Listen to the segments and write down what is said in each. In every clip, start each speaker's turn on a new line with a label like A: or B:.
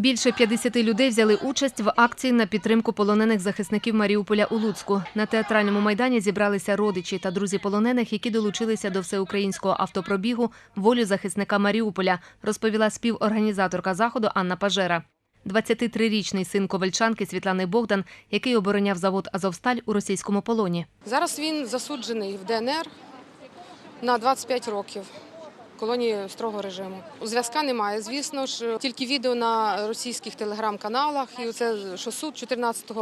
A: Більше 50 людей взяли участь в акції на підтримку полонених захисників Маріуполя у Луцьку. На театральному майдані зібралися родичі та друзі полонених, які долучилися до всеукраїнського автопробігу Волю захисника Маріуполя, розповіла співорганізаторка заходу Анна Пажера. 23-річний син ковальчанки Світлани Богдан, який обороняв завод Азовсталь у російському полоні.
B: Зараз він засуджений в ДНР на 25 років. Колонії строгого режиму. Зв'язка немає, звісно ж, тільки відео на російських телеграм-каналах. І оце, що суд 14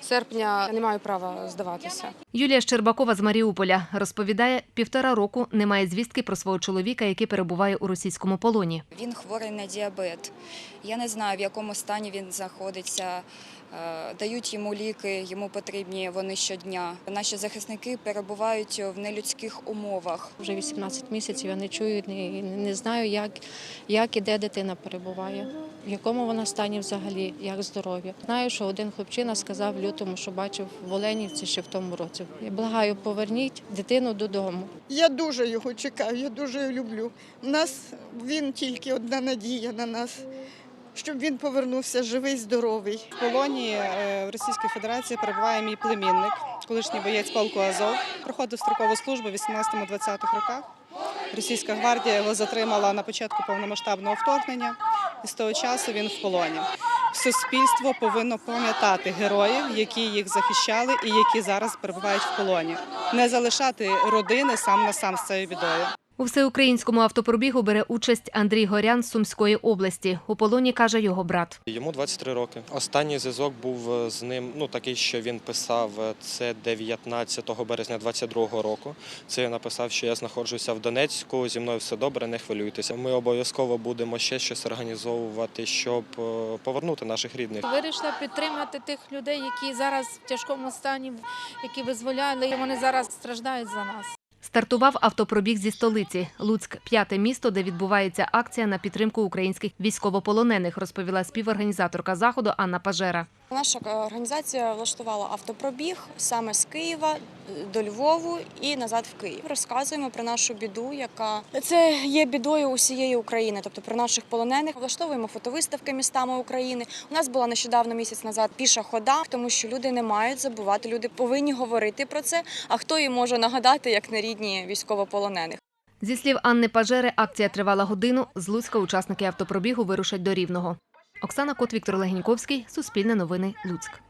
B: серпня не маю права здаватися.
A: Юлія Щербакова з Маріуполя розповідає, півтора року немає звістки про свого чоловіка, який перебуває у російському полоні.
C: Він хворий на діабет. Я не знаю, в якому стані він знаходиться. Е, Дають йому ліки, йому потрібні вони щодня. Наші захисники перебувають в нелюдських умовах.
D: Вже 18 місяців я не чую, не, не знаю, як, як і де дитина перебуває, в якому вона стані взагалі, як здоров'я. Знаю, що один хлопчина сказав в лютому, що бачив в Оленівці ще в тому році. Я благаю, поверніть дитину додому.
E: Я дуже його чекаю, я дуже його люблю. У нас він тільки одна надія на нас, щоб він повернувся живий, здоровий.
F: В полоні е, в Російській Федерації перебуває мій племінник, колишній боєць полку Азов. Проходив строкову службу в 18-20-х роках. Російська гвардія його затримала на початку повномасштабного вторгнення, і з того часу він в полоні. Суспільство повинно пам'ятати героїв, які їх захищали і які зараз перебувають в полоні. Не залишати родини сам на сам з цією бідою.
A: У всеукраїнському автопробігу бере участь Андрій Горян з Сумської області. У полоні каже його брат.
G: Йому 23 роки. Останній зв'язок був е, з ним, ну такий, що він писав е, це 19 березня 22 року. Це я написав, що я знаходжуся в Донецьку, зі мною все добре, не хвилюйтеся. Ми обов'язково будемо ще щось організовувати, щоб е, повернути наших рідних.
H: Вирішила підтримати тих людей, які зараз в тяжкому стані, які визволяли, вони зараз страждають за нас.
A: Стартував автопробіг зі столиці. Луцьк – п'яте місто, де відбувається акція на підтримку українських військовополонених, розповіла співорганізаторка заходу Анна Пажера.
I: Наша е, організація влаштувала автопробіг саме з Києва до Львову і назад в Київ. Розказуємо про нашу біду, яка це є бідою усієї України, тобто про наших полонених. Влаштовуємо фотовиставки містами України. У нас була нещодавно місяць назад піша хода, тому що люди не мають забувати. Люди повинні говорити про це. А хто їм може нагадати, як не рідні військовополонених?
A: Зі слів Анни Пажери, акція тривала годину. З Луцька учасники автопробігу вирушать до Рівного. Оксана Кот, Віктор Легеньковський, Суспільне новини, Луцьк.